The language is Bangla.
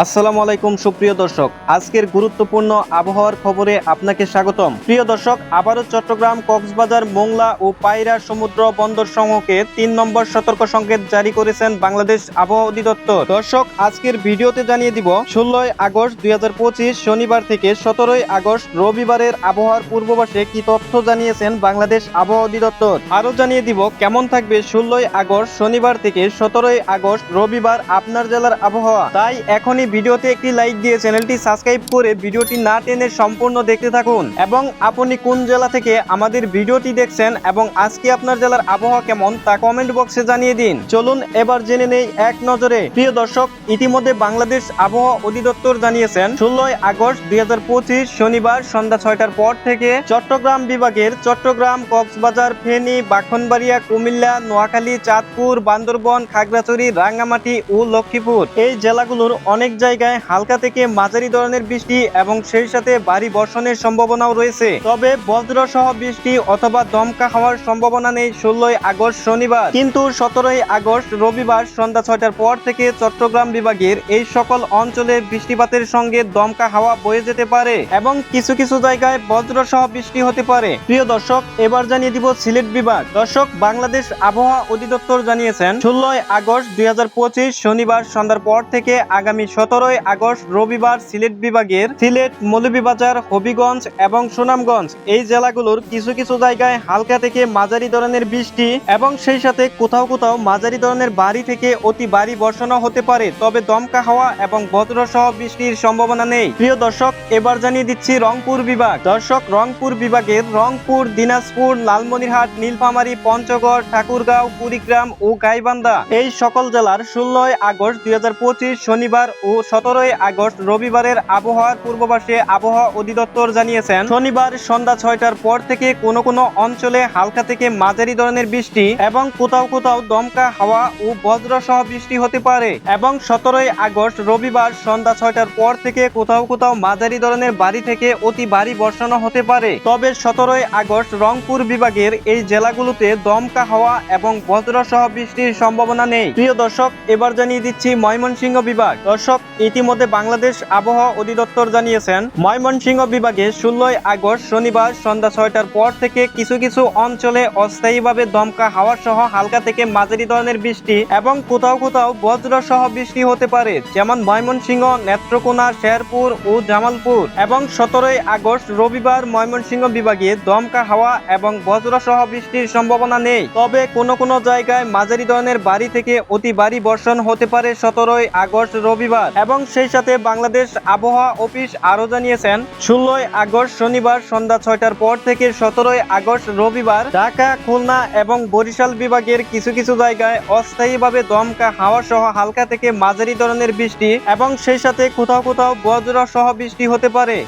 আসসালামু আলাইকুম, সুপ্রিয় দর্শক। আজকের গুরুত্বপূর্ণ আবহাওয়ার খবরে আপনাকে স্বাগতম। প্রিয় দর্শক, আবারও চট্টগ্রাম, কক্সবাজার, মোংলা ও পায়রা সমুদ্র বন্দর সমূহকে তিন নম্বর সতর্ক সংকেত জারি করেছেন বাংলাদেশ আবহাওয়া অধিদপ্তর। দর্শক, আজকের ভিডিওতে জানিয়ে দিব, ষোলোই আগস্ট দুই শনিবার থেকে সতেরোই আগস্ট রবিবারের আবহাওয়ার পূর্বাভাসে কি তথ্য জানিয়েছেন বাংলাদেশ আবহাওয়া অধিদপ্তর? আরও জানিয়ে দিব, কেমন থাকবে ষোলোই আগস্ট শনিবার থেকে সতেরোই আগস্ট রবিবার আপনার জেলার আবহাওয়া? তাই এখনই ভিডিওতে একটি লাইক দিয়ে চ্যানেলটি সাবস্ক্রাইব করে ভিডিওটি না টেনে সম্পূর্ণ দেখতে থাকুন। এবং আপনি কোন জেলা থেকে আমাদের ভিডিওটি দেখছেন এবং আজকে আপনার জেলার আবহাওয়া কেমন তা কমেন্ট বক্সে জানিয়ে দিন। চলুন এবার জেনে নেই এক নজরে। প্রিয় দর্শক, ইতিমধ্যে বাংলাদেশ আবহাওয়া অধিদপ্তর জানিয়েছেন, ষোলোই আগস্ট দুই হাজার পঁচিশ শনিবার সন্ধ্যা ছয়টার পর থেকে চট্টগ্রাম বিভাগের চট্টগ্রাম, কক্সবাজার, ফেনী, বাখনবাড়িয়া, কুমিল্লা, নোয়াখালী, চাঁদপুর, বান্দরবন, খাগড়াছড়ি, রাঙ্গামাটি ও লক্ষ্মীপুর। এই জেলাগুলোর অনেক জায়গায় হালকা থেকে মাঝারি ধরনের বৃষ্টি এবং সেই সাথে ভারী বর্ষণের সম্ভাবনাও রয়েছে। তবে বজ্র সহ বৃষ্টি অথবা দমকা হওয়ার সম্ভাবনা নেই ষোলোই আগস্ট শনিবার। কিন্তু সতেরোই আগস্ট রবিবার সন্ধ্যা ছয়টার পর থেকে চট্টগ্রাম বিভাগের এই সকল অঞ্চলে বৃষ্টিপাতের সঙ্গে দমকা হাওয়া বয়ে যেতে পারে এবং কিছু কিছু জায়গায় বজ্র সহ বৃষ্টি হতে পারে। প্রিয় দর্শক, এবার জানিয়ে দিব সিলেট বিভাগ। দর্শক, বাংলাদেশ আবহাওয়া অধিদপ্তর জানিয়েছেন, ষোলোই আগস্ট দুই হাজার পঁচিশ শনিবার সন্ধ্যার পর থেকে আগামী সতেরোই আগস্ট রবিবার সিলেট বিভাগের সিলেট মৌলভীবাজার, হবিগঞ্জ এবং সুনামগঞ্জ। এই জেলাগুলোর কিছু কিছু জায়গায় হালকা থেকে মাঝারি ধরনের বৃষ্টি এবং সেই সাথে কোথাও কোথাও মাঝারি ধরনের বাড়ি থেকে অতি ভারী বর্ষণও হতে পারে। তবে দমকা হাওয়া এবং বজ্র সহ বৃষ্টির সম্ভাবনা নেই। প্রিয় দর্শক, এবার জানিয়ে দিচ্ছি রংপুর বিভাগ। দর্শক, রংপুর বিভাগের রংপুর, দিনাজপুর, লালমনিরহাট, নীলফামারী, পঞ্চগড়, ঠাকুরগাঁও, কুড়িগ্রাম ও গাইবান্ধা। এই সকল জেলার ষোলোই আগস্ট দুই হাজার পঁচিশ শনিবার ও সতেরোই আগস্ট রবিবারের আবহাওয়ার পূর্বাভাসে আবহাওয়া অধিদপ্তর জানিয়েছেন, শনিবার সন্ধ্যা ছয়টার পর থেকে কোনো কোনো অঞ্চলে হালকা থেকে মাঝারি ধরনের বৃষ্টি এবং কোথাও কোথাও দমকা হাওয়া ও বজ্র সহ বৃষ্টি হতে পারে এবং সতেরোই আগস্ট রবিবার সন্ধ্যা ছয়টার পর থেকে কোথাও কোথাও মাঝারি ধরনের বাড়ি থেকে অতি ভারী বর্ষণও হতে পারে। তবে সতেরোই আগস্ট রংপুর বিভাগের এই জেলাগুলোতে দমকা হাওয়া এবং বজ্র সহ বৃষ্টির সম্ভাবনা নেই। প্রিয় দর্শক, এবার জানিয়ে দিচ্ছি ময়মনসিংহ বিভাগ। দর্শক ইতিমধ্যে বাংলাদেশ আবহাওয়া অধিদপ্তর জানিয়েছেন, ময়মনসিংহ বিভাগে ষোলোই আগস্ট শনিবার সন্ধ্যা ছয়টার পর থেকে কিছু কিছু অঞ্চলে অস্থায়ীভাবে দমকা হাওয়া সহ হালকা থেকে মাঝারি ধরনের বৃষ্টি এবং কোথাও কোথাও বজ্র সহ বৃষ্টি হতে পারে, যেমন ময়মনসিংহ, নেত্রকোনা, শেরপুর ও জামালপুর এবং সতেরোই আগস্ট রবিবার ময়মনসিংহ বিভাগে দমকা হাওয়া এবং বজ্র সহ বৃষ্টির সম্ভাবনা নেই। তবে কোনো কোনো জায়গায় মাঝারি ধরনের বাড়ি থেকে অতি ভারী বর্ষণ হতে পারে সতেরোই আগস্ট রবিবার। এবং সেই সাথে বাংলাদেশ আবহাওয়া অফিস আরও জানিয়েছেন, ষোলোই আগস্ট শনিবার সন্ধ্যা ছয়টার পর থেকে সতেরোই আগস্ট রবিবার ঢাকা, খুলনা এবং বরিশাল বিভাগের কিছু কিছু জায়গায় অস্থায়ীভাবে দমকা হাওয়া সহ হালকা থেকে মাঝারি ধরনের বৃষ্টি এবং সেই সাথে কোথাও কোথাও বজ্র সহ বৃষ্টি হতে পারে।